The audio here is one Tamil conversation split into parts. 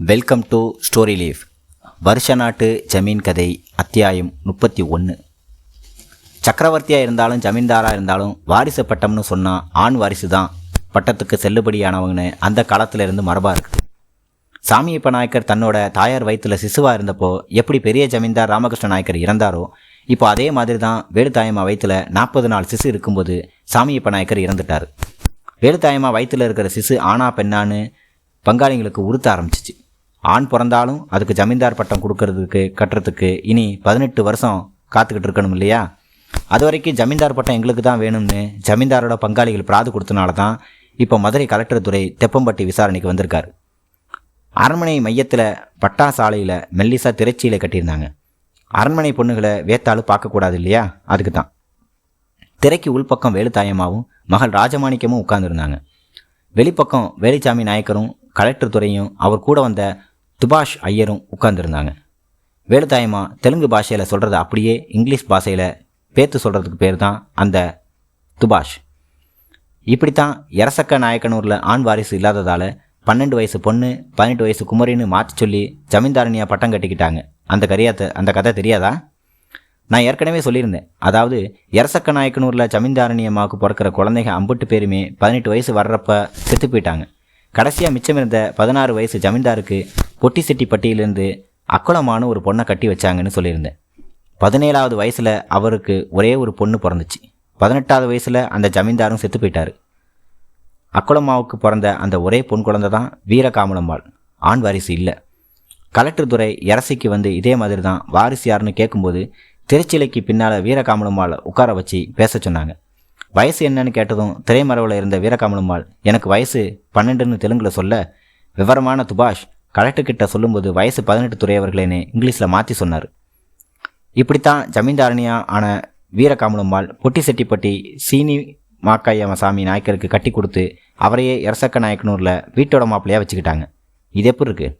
வெல்கம் டு ஸ்டோரி லீஃப் வருஷ நாட்டு ஜமீன் கதை அத்தியாயம் முப்பத்தி ஒன்று சக்கரவர்த்தியாக இருந்தாலும் ஜமீன்தாராக இருந்தாலும் வாரிசு பட்டம்னு சொன்னால் ஆண் வாரிசு தான் பட்டத்துக்கு செல்லுபடியானவங்கன்னு அந்த காலத்திலிருந்து மரபாக இருக்குது. சாமியப்ப நாயக்கர் தன்னோட தாயார் வயிற்றுல சிசுவாக இருந்தப்போ எப்படி பெரிய ஜமீன்தார் ராமகிருஷ்ண நாயக்கர் இறந்தாரோ இப்போ அதே மாதிரி தான் வேலுத்தாயம்மா வயிற்றுல நாற்பது நாள் சிசு இருக்கும்போது சாமியப்ப நாயக்கர் இறந்துட்டார். வேலுத்தாயம்மா வயிற்றுல இருக்கிற சிசு ஆனா பெண்ணான்னு பங்காளிங்களுக்கு உறுத்த ஆரம்பிச்சிச்சு. ஆண் பிறந்தாலும் அதுக்கு ஜமீன்தார் பட்டம் கொடுக்கறதுக்கு கட்டுறதுக்கு இனி பதினெட்டு வருஷம் காத்துக்கிட்டு இருக்கணும் இல்லையா? அது வரைக்கும் ஜமீன்தார் பட்டம் எங்களுக்கு தான் வேணும்னு ஜமீன்தாரோட பங்காளிகள் பிராது கொடுத்தனால தான் இப்போ மதுரை கலெக்டர் துறை தெப்பம்பட்டி விசாரணைக்கு வந்திருக்கார். அரண்மனை மையத்தில் பட்டா சாலையில் மெல்லிசா திரைச்சியில் கட்டியிருந்தாங்க. அரண்மனை பொண்ணுகளை வேத்தாலும் பார்க்கக்கூடாது இல்லையா? அதுக்கு தான். திரைக்கு உள்பக்கம் வேலுத்தாயமாகவும் மகள் ராஜமாணிக்கமும் உட்கார்ந்துருந்தாங்க. வெளிப்பக்கம் வேலுச்சாமி நாயக்கரும் கலெக்டர் துறையும் அவர் கூட வந்த துபாஷ் ஐயரும் உட்கார்ந்துருந்தாங்க. வேலுத்தாயம்மா தெலுங்கு பாஷையில் சொல்கிறத அப்படியே இங்கிலீஷ் பாஷையில் பேத்து சொல்கிறதுக்கு பேர் தான் அந்த துபாஷ். இப்படித்தான் எரசக்க நாயக்கனூரில் ஆண் வாரிசு இல்லாததால் பன்னெண்டு வயசு பொண்ணு பதினெட்டு வயசு குமரின்னு மாற்றி சொல்லி ஜமீன்தாரணியாக பட்டம் கட்டிக்கிட்டாங்க. அந்த கரியாத்த அந்த கதை தெரியாதா? நான் ஏற்கனவே சொல்லியிருந்தேன். அதாவது எரசக்க நாயக்கனூரில் ஜமீன்தாரணியம்மாவுக்கு பிறக்கிற குழந்தைங்க அம்புட்டு பேருமே பதினெட்டு வயசு வர்றப்ப செத்து போயிட்டாங்க. கடைசியாக மிச்சமிருந்த பதினாறு வயசு ஜமீன்தாருக்கு பொட்டி பட்டியிலிருந்து அக்குளமான ஒரு பொண்ணை கட்டி வச்சாங்கன்னு சொல்லியிருந்தேன். பதினேழாவது வயசில் அவருக்கு ஒரே ஒரு பொண்ணு பிறந்துச்சு. பதினெட்டாவது வயசில் அந்த ஜமீன்தாரும் செத்து போயிட்டாரு. அக்குளம்மாவுக்கு பிறந்த அந்த ஒரே பொன் குழந்தை தான் வீரகாமலம்மாள் ஆண் வாரிசு இல்லை. கலெக்டர் துறை அரசிக்கு வந்து இதே மாதிரி தான் வாரிசு யாருன்னு கேட்கும்போது திருச்சிலைக்கு பின்னால் வீரகாமலம்மாள் உட்கார வச்சு பேச சொன்னாங்க. வயசு என்னன்னு கேட்டதும் திரைமரவில் இருந்த வீரகாமலம்மாள் எனக்கு வயசு பன்னெண்டுன்னு தெலுங்கில் சொல்ல விவரமான துபாஷ் கலெக்டர் கிட்ட சொல்லும்போது வயசு பதினெட்டு துறையவர்களேன்னு இங்கிலீஷில் மாற்றி சொன்னார். இப்படித்தான் ஜமீன்தாரணியா ஆன வீரகாமலம்மாள் பொட்டி செட்டிப்பட்டி சீனி மாக்காயமசாமி நாயக்கருக்கு கட்டி கொடுத்து அவரையே எரசக்க நாயக்கனூரில் வீட்டோட மாப்பிள்ளையாக வச்சுக்கிட்டாங்க. இது எப்படி இருக்குது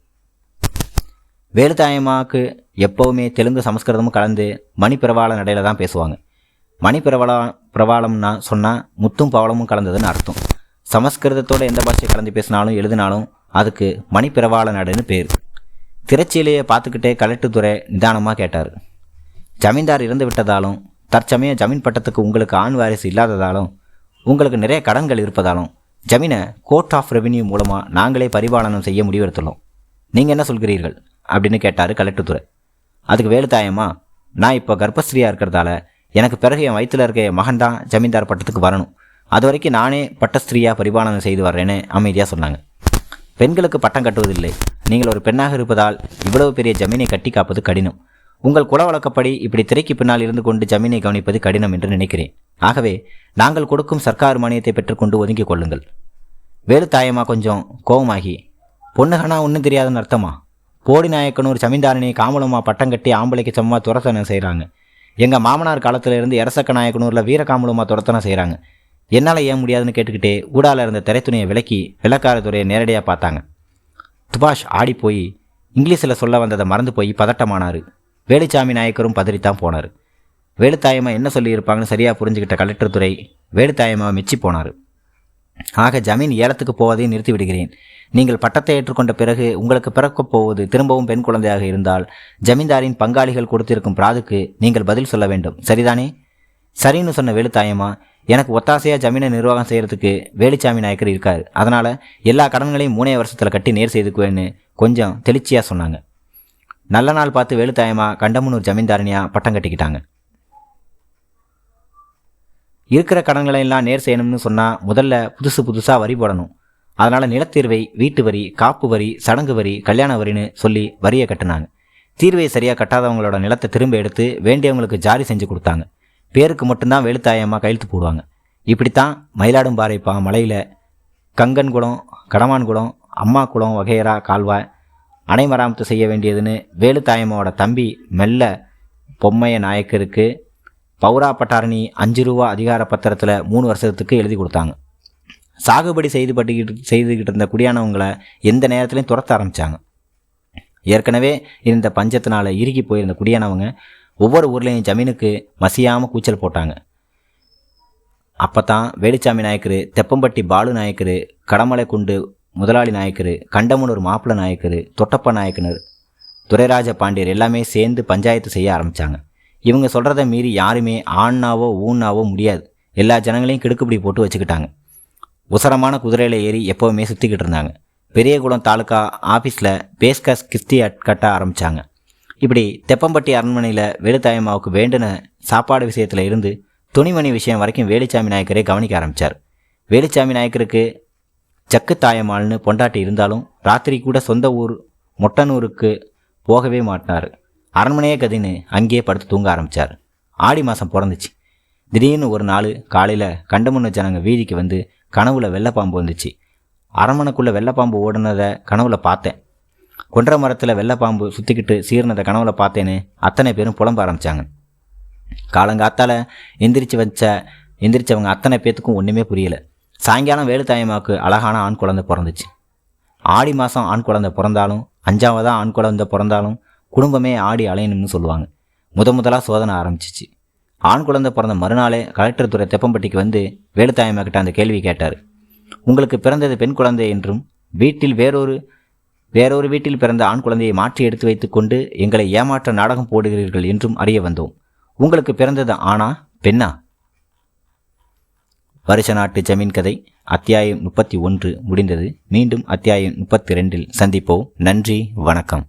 வேலுத்தாயம்மாவுக்கு எப்போவுமே தெலுங்கு சமஸ்கிருதமும் கலந்து மணிப்பிரவாள நடையில் தான் பேசுவாங்க. மணிப்பிரவாள பிரவாளம்னா சொன்னால் முத்தும் பவளமும் கலந்ததுன்னு அர்த்தம். சமஸ்கிருதத்தோட எந்த பாஷை கலந்து பேசினாலும் எழுதினாலும் அதுக்கு மணிப்பிரவாள நாடுன்னு பேர். திரைச்சியிலேயே பார்த்துக்கிட்டே கலெக்டர் துறை நிதானமாக கேட்டார். ஜமீன்தார் இறந்து விட்டதாலும் தற்சமயம் ஜமீன் பட்டத்துக்கு உங்களுக்கு ஆண் வாரிசு இல்லாததாலும் உங்களுக்கு நிறைய கடன்கள் இருப்பதாலும் ஜமீனை கோர்ட் ஆஃப் ரெவென்யூ மூலமாக நாங்களே பரிபாலனம் செய்ய முடிவெடுத்துள்ளோம். நீங்கள் என்ன சொல்கிறீர்கள்? அப்படின்னு கேட்டார் கலெக்டர் துறை அதுக்கு வேலுத்தாயம்மா நான் இப்போ கர்ப்பஸ்திரியாக இருக்கிறதால எனக்கு பிறகு என் வயிற்றில் இருக்க என் மகன் தான் ஜமீன்தார் பட்டத்துக்கு வரணும். அது வரைக்கும் நானே பட்டஸ்திரியாக பரிபாலனம் செய்து வர்றேன்னு அமைதியாக சொன்னாங்க. பெண்களுக்கு பட்டம் கட்டுவதில்லை. நீங்கள் ஒரு பெண்ணாக இருப்பதால் இவ்வளவு பெரிய ஜமீனை கட்டி காப்பது கடினம். உங்கள் குல வழக்கப்படி இப்படி திரைக்கு பின்னால் இருந்து கொண்டு ஜமீனை கவனிப்பது கடினம் என்று நினைக்கிறேன். ஆகவே நாங்கள் கொடுக்கும் சர்க்கார் மானியத்தை பெற்றுக்கொண்டு ஒதுங்கிக் கொள்ளுங்கள். வேறு தாயமா கொஞ்சம் கோபமாகி பொண்ணுகனா ஒன்றும் தெரியாதுன்னு அர்த்தமா? போடி நாயக்கனூர் ஜமீன்தாரனை காமலம்மா பட்டம் கட்டி ஆம்பளைக்கு சமமாக துரத்தனை செய்கிறாங்க எங்கள் மாமனார் காலத்திலிருந்து இரசக்க நாயக்கனூரில் வீரகாமலம்மா துரத்தனை செய்கிறாங்க என்னால் ஏன் முடியாதுன்னு கேட்டுக்கிட்டே ஊடால இருந்த திரைத்துணியை விலக்கி வெள்ளக்காரத்துறையை நேரடியாக பார்த்தாங்க. துபாஷ் ஆடி போய் இங்கிலீஷில் சொல்ல வந்ததை மறந்து போய் பதட்டமானார். வேலுச்சாமி நாயக்கரும் பதறித்தான் போனார். வேலுத்தாயம்மா என்ன சொல்லியிருப்பாங்கன்னு சரியாக புரிஞ்சுக்கிட்ட கலெக்டர் துறை வேலுத்தாயம்மா மிச்சி போனார். ஆக ஜமீன் ஏலத்துக்கு போவதை நிறுத்தி விடுகிறேன். நீங்கள் பட்டத்தை ஏற்றுக்கொண்ட பிறகு உங்களுக்கு பிறக்கப் போவது திரும்பவும் பெண் குழந்தையாக இருந்தால் ஜமீன்தாரின் பங்காளிகள் கொடுத்திருக்கும் பிராதுக்கு நீங்கள் பதில் சொல்ல வேண்டும். சரிதானே? சரின்னு சொன்ன வேலுத்தாயம்மா எனக்கு ஒத்தாசையாக ஜமீனை நிர்வாகம் செய்கிறதுக்கு வேலுச்சாமி நாயக்கர் இருக்கார். அதனால் எல்லா கடன்களையும் மூணே வருஷத்தில் கட்டி நேர் செய்துக்குவேன்னு கொஞ்சம் தெளிச்சியாக சொன்னாங்க. நல்ல நாள் பார்த்து வேலுத்தாயமா கண்டமனூர் ஜமீன்தாரணியாக பட்டம் கட்டிக்கிட்டாங்க. இருக்கிற கடன்களை எல்லாம் நேர் செய்யணும்னு சொன்னால் முதல்ல புதுசு புதுசாக வரி போடணும். அதனால் நிலத்தீர்வை வீட்டு வரி காப்பு வரி சடங்கு வரி கல்யாண வரின்னு சொல்லி வரியை கட்டினாங்க. தீர்வை சரியாக கட்டாதவங்களோட நிலத்தை திரும்ப எடுத்து வேண்டியவங்களுக்கு ஜாரி செஞ்சு கொடுத்தாங்க. பேருக்கு மட்டும்தான் வெளுத்தாயமாக கையெழுத்து போடுவாங்க. இப்படித்தான் மயிலாடும்பாறைப்பா மலையில் கங்கன்குளம் கடமான்குளம் அம்மா குளம் வகையரா கால்வாய் அணை மராமத்து செய்ய வேண்டியதுன்னு வேலுத்தாயம்மாவோட தம்பி மெல்ல பொம்மைய நாயக்கருக்கு பௌரா பட்டாரணி அஞ்சு ரூபா அதிகார பத்திரத்தில் மூணு வருஷத்துக்கு எழுதி கொடுத்தாங்க. சாகுபடி செய்து பட்டுக்கிட்டு செய்துக்கிட்டு இருந்த குடியானவங்களை எந்த நேரத்துலையும் துரத்த ஆரம்பித்தாங்க ஏற்கனவே இருந்த பஞ்சத்தினால் இறுகி போயிருந்த குடியானவங்க ஒவ்வொரு ஊர்லேயும் ஜமீனுக்கு மசியாமல் கூச்சல் போட்டாங்க. அப்போ தான் வேலுச்சாமி நாயக்கர் தெப்பம்பட்டி பாலு நாயக்கர் கடமலை குண்டு முதலாளி நாயக்கர் கண்டமனூர் மாப்பிள்ளை நாயக்கர் தொட்டப்ப நாயக்கனர் துரைராஜ பாண்டியர் எல்லாமே சேர்ந்து பஞ்சாயத்து செய்ய ஆரம்பித்தாங்க இவங்க சொல்கிறத மீறி யாருமே ஆண்ணாவோ ஊன்னாவோ முடியாது. எல்லா ஜனங்களையும் கிடுக்குப்பிடி போட்டு வச்சுக்கிட்டாங்க. உசரமான குதிரையில் ஏறி எப்போவுமே சுற்றிக்கிட்டு இருந்தாங்க. பெரியகுளம் தாலுக்கா ஆஃபீஸில் பேஸ்கஸ் கிஸ்தி அட்- கட்ட ஆரம்பித்தாங்க இப்படி தெப்பம்பட்டி அரண்மனையில் வேலுத்தாயம்மாவுக்கு வேண்டின சாப்பாடு விஷயத்தில் இருந்து துணிமணி விஷயம் வரைக்கும் வேலுச்சாமி நாயக்கரே கவனிக்க ஆரம்பித்தார் வேலுச்சாமி நாயக்கருக்கு சக்கு தாயம்மாள்னு பொண்டாட்டி இருந்தாலும் ராத்திரி கூட சொந்த ஊர் மொட்டனூருக்கு போகவே மாட்டார். அரண்மனையே கதின்னு அங்கேயே படுத்து தூங்க ஆரம்பித்தார் ஆடி மாதம் பிறந்துச்சு. திடீர்னு ஒரு நாள் காலையில் கண்டமுன்ன ஜனங்க வீதிக்கு வந்து கனவுல வெள்ளைப்பாம்பு வந்துச்சு. அரண்மனைக்குள்ளே வெள்ளைப்பாம்பு ஓடுனதை கனவுல பார்த்தேன். கொன்ற மரத்தில் வெள்ளைப்பாம்பு சுற்றிக்கிட்டு சீர்னதை கனவுல பார்த்தேன்னு அத்தனை பேரும் புலம்ப ஆரம்பித்தாங்க காலங்காத்தால எந்திரிச்சு வச்ச எந்திரிச்சவங்க அத்தனை பேத்துக்கும் ஒன்றுமே புரியல. சாயங்காலம் வேலுத்தாயம்மாவுக்கு அழகான ஆண் குழந்தை பிறந்துச்சு. ஆடி மாதம் ஆண் குழந்தை பிறந்தாலும் அஞ்சாவதாக ஆண் குழந்தை பிறந்தாலும் குடும்பமே ஆடி அலையணும்னு சொல்லுவாங்க. முத முதலாக சோதனை ஆரம்பிச்சிச்சு. ஆண் குழந்தை பிறந்த மறுநாளே கலெக்டர் துறை தெப்பம்பட்டிக்கு வந்து வேலுத்தாயம்மா கிட்ட அந்த கேள்வி கேட்டார். உங்களுக்கு பிறந்தது பெண் குழந்தை என்றும் வீட்டில் வேறொரு வேறொரு வீட்டில் பிறந்த ஆண் குழந்தையை மாற்றி எடுத்து வைத்துக்கொண்டு எங்களை ஏமாற்ற நாடகம் போடுகிறீர்கள் என்றும் அறிய வந்தோம். உங்களுக்கு பிறந்தது ஆனா பெண்ணா? வருஷ நாட்டு ஜமீன் கதை அத்தியாயம் முப்பத்தி ஒன்று முடிந்தது. மீண்டும் அத்தியாயம் முப்பத்தி ரெண்டில் சந்திப்போம். நன்றி வணக்கம்.